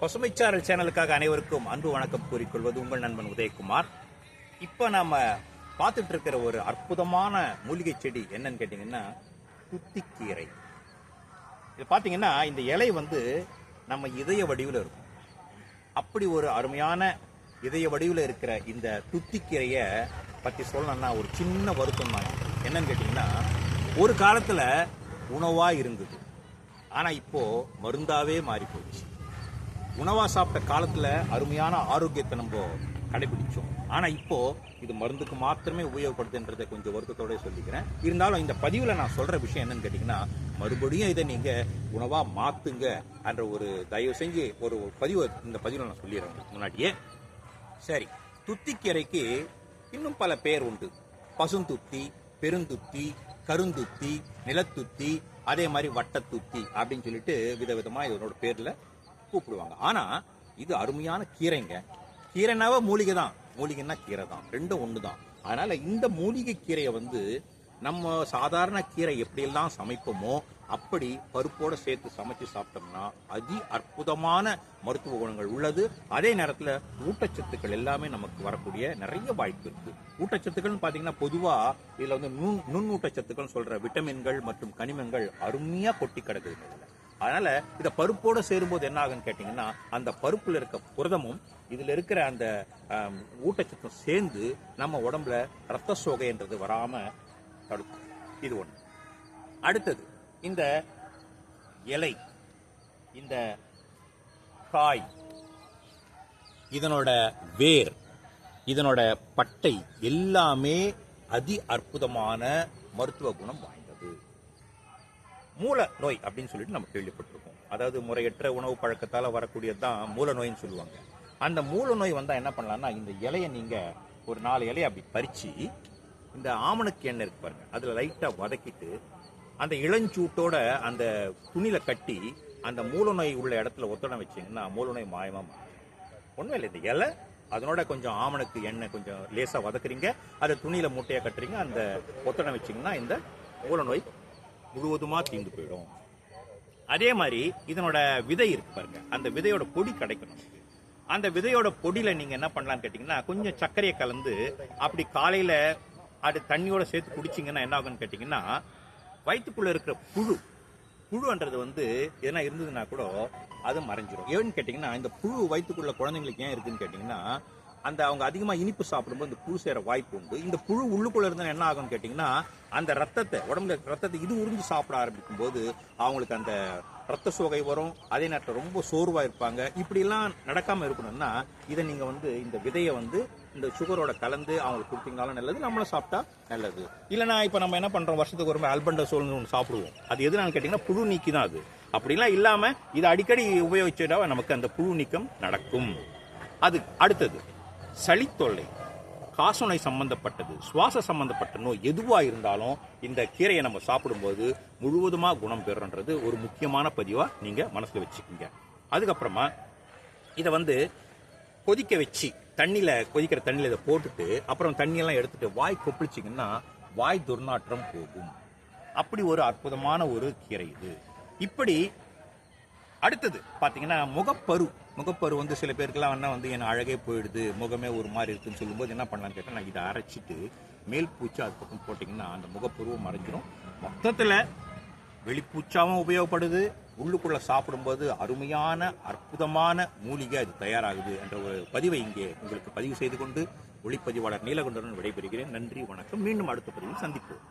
பசுமைச்சாரல் சேனலுக்காக அனைவருக்கும் அன்பு வணக்கம் கூறிக்கொள்வது உங்கள் நண்பன் உதயகுமார். இப்போ நாம் பார்த்துட்டு இருக்கிற ஒரு அற்புதமான மூலிகை செடி என்னன்னு கேட்டிங்கன்னா குத்திக்கீரை. இது பார்த்தீங்கன்னா இந்த இலை வந்து நம்ம இதய வடிவில் இருக்கும். அப்படி ஒரு அருமையான இதய வடிவில் இருக்கிற இந்த துத்திக்கீரையை பற்றி சொல்லணும்னா ஒரு சின்ன வருத்தம் தான். என்னன்னு கேட்டிங்கன்னா ஒரு காலத்தில் உணவாக இருந்தது. ஆனால் இப்போது மருந்தாகவே மாறி போச்சு உணவா சாப்பிட்ட காலத்துல அருமையான ஆரோக்கியத்தை நம்ம கடைபிடிச்சோம். ஆனா இப்போ இது மருந்துக்கு மாத்திரமே உபயோகப்படுதுன்றதை கொஞ்சம் வருத்தத்தோட சொல்லிக்கிறேன். இருந்தாலும் இந்த பதிவுல நான் சொல்ற விஷயம் என்னன்னு கேட்டீங்கன்னா மறுபடியும் இதை நீங்க உணவா மாத்துங்க என்ற ஒரு தயவு செஞ்சு ஒரு பதிவு இந்த பதிவுல நான் சொல்லிடுறேன் முன்னாடியே. சரி துத்திக்கீரைக்கு இன்னும் பல பேர் உண்டு. பசுந்துத்தி பெருந்துத்தி கருந்துத்தி நிலத்துத்தி அதே மாதிரி வட்டத்துத்தி அப்படின்னு சொல்லிட்டு விதவிதமா இதனோட பேர்ல கூப்பிடுவாங்க. ஆனா இது அருமையான கீரைங்க. கீரைனாவே மூலிகை தான் மூலிகைன்னா கீரை தான் ரெண்டும் ஒன்று தான் அதனால இந்த மூலிகை கீரையை வந்து நம்ம சாதாரண கீரை எப்படியெல்லாம் சமைப்போமோ அப்படி பருப்போட சேர்த்து சமைச்சு சாப்பிட்டோம்னா அதி அற்புதமான மருத்துவ குணங்கள் உள்ளது. அதே நேரத்தில் ஊட்டச்சத்துக்கள் எல்லாமே நமக்கு வரக்கூடிய நிறைய வாய்ப்பு இருக்கு. ஊட்டச்சத்துக்கள்னு பார்த்தீங்கன்னா பொதுவாக இதில் வந்து நுண் நுண் ஊட்டச்சத்துக்கள் சொல்ற விட்டமின்கள் மற்றும் கனிமங்கள் அருமையா கொட்டி கிடக்குது அதனால இந்த பருப்போட சேரும்போது என்ன ஆகுன்னு கேட்டீங்கன்னா அந்த பருப்புல இருக்க புரதமும் இதுல இருக்கிற அந்த ஊட்டச்சத்தும் சேர்ந்து நம்ம உடம்புல ரத்த சோகைன்றது வராம தடுக்கும். இது ஒண்ணு. அடுத்தது இந்த இலை இந்த காய் இதனோட வேர் இதனோட பட்டை எல்லாமே அதி அற்புதமான மருத்துவ குணம் வாய்ந்தது. மூல நோய் அப்படின்னு சொல்லிட்டு நம்ம கேள்விப்பட்டிருக்கோம். அதாவது முறையற்ற உணவு பழக்கத்தால் வரக்கூடியது தான் மூல நோயின்னு சொல்லுவாங்க. அந்த மூல நோய் வந்தால் என்ன பண்ணலாம்னா இந்த இலையை நீங்கள் ஒரு நாலு இலையை அப்படி பறித்து இந்த ஆமணக்கு எண்ணெய் இருக்கு பாருங்க அதில் லைட்டாக வதக்கிட்டு அந்த இளஞ்சூட்டோட அந்த துணியில் கட்டி அந்த மூல நோய் உள்ள இடத்துல ஒத்தடம் வச்சிங்கன்னா மூல நோய் மாயமாக மாறும் இல்லை இந்த இலை அதனோட கொஞ்சம் ஆமணக்கு எண்ணெய் கொஞ்சம் லேசாக வதக்குறீங்க அதை துணியில் மூட்டையாக கட்டுறீங்க அந்த ஒத்தடம் வச்சிங்கன்னா இந்த மூல நோய் முழுவதுமாக தீர்ந்து போயிடும். அதே மாதிரி இதனோட விதை இருக்கு பாருங்க. அந்த விதையோட பொடி கிடைக்கணும் அந்த விதையோட பொடியில் நீங்கள் என்ன பண்ணலான்னு கேட்டிங்கன்னா கொஞ்சம் சர்க்கரையை கலந்து அப்படி காலையில் அது தண்ணியோட சேர்த்து குடிச்சீங்கன்னா என்ன ஆகும்னு கேட்டிங்கன்னா வயிற்றுக்குள்ள இருக்கிற புழு புழுன்றது வந்து எதனா இருந்ததுன்னா கூட அது மறைஞ்சிடும் ஏன்னு கேட்டிங்கன்னா இந்த புழு வயிற்றுக்குள்ள குழந்தைங்களுக்கு ஏன் இருக்குதுன்னு கேட்டிங்கன்னா அந்த அவங்க அதிகமாக இனிப்பு சாப்பிடும்போது இந்த புழு சேர வாய்ப்பு உண்டு. இந்த புழு உள்ளுக்குள்ள இருந்தால் என்ன ஆகும்னு கேட்டிங்கன்னா அந்த ரத்தத்தை உடம்புல ரத்தத்தை இது உறிஞ்சு சாப்பிட ஆரம்பிக்கும் போது அவங்களுக்கு அந்த ரத்த சோகை வரும். அதே நேரத்தில் ரொம்ப சோர்வாக இருப்பாங்க. இப்படிலாம் நடக்காமல் இருக்கணும்னா இதை நீங்கள் வந்து இந்த விதையை வந்து இந்த சுகரோட கலந்து அவங்களுக்கு கொடுத்தீங்கனாலும் நல்லது நம்மளும் சாப்பிட்டா நல்லது. இல்லைனா இப்போ நம்ம என்ன பண்ணுறோம் வருஷத்துக்கு ஒரு அல்பண்ட சோல்னு ஒன்று சாப்பிடுவோம். அது எதுனான்னு கேட்டிங்கன்னா புழு நீக்கி தான் அது. அப்படிலாம் இல்லாமல் இதை அடிக்கடி உபயோகிச்சுட்டா நமக்கு அந்த புழு நீக்கம் நடக்கும். அது அடுத்தது. சளித்தொல்லை காசநோய் சம்பந்தப்பட்டது சுவாச சம்பந்தப்பட்ட நோய் எதுவாக இருந்தாலும் இந்த கீரையை நம்ம சாப்பிடும்போது முழுவதுமாக குணம் பெறுன்றது ஒரு முக்கியமான பதிவாக நீங்கள் மனசில் வச்சுக்கோங்க. அதுக்கப்புறமா இதை வந்து கொதிக்க வச்சு தண்ணியில் கொதிக்கிற தண்ணியில் இதை போட்டுட்டு அப்புறம் தண்ணியெல்லாம் எடுத்துட்டு வாய் கொப்பளிச்சிங்கன்னா வாய் துர்நாற்றம் போகும். அப்படி ஒரு அற்புதமான ஒரு கீரை இது. இப்படி அடுத்தது பார்த்தீங்கன்னா முகப்பரு. முகப்பரு வந்து சில பேருக்குலாம் என்ன வந்து என் அழகே போயிடுது முகமே ஒரு மாதிரி இருக்குன்னு சொல்லும்போது என்ன பண்ணலான்னு கேட்டால் நான் இதை அரைச்சிட்டு மேல் பூச்சி அது பக்கம் போட்டிங்கன்னா அந்த முகப்பருவம் மறைஞ்சிரும். மொத்தத்தில் வெளிப்பூச்சாவும் உபயோகப்படுது. உள்ளுக்குள்ளே சாப்பிடும்போது அருமையான அற்புதமான மூலிகை அது தயாராகுது என்ற ஒரு பதிவை இங்கே உங்களுக்கு பதிவு செய்து கொண்டு ஒளிப்பதிவாளர் நீலகண்டரன் விடைபெறுகிறேன். நன்றி வணக்கம். மீண்டும் அடுத்த பதிவில் சந்திப்போம்.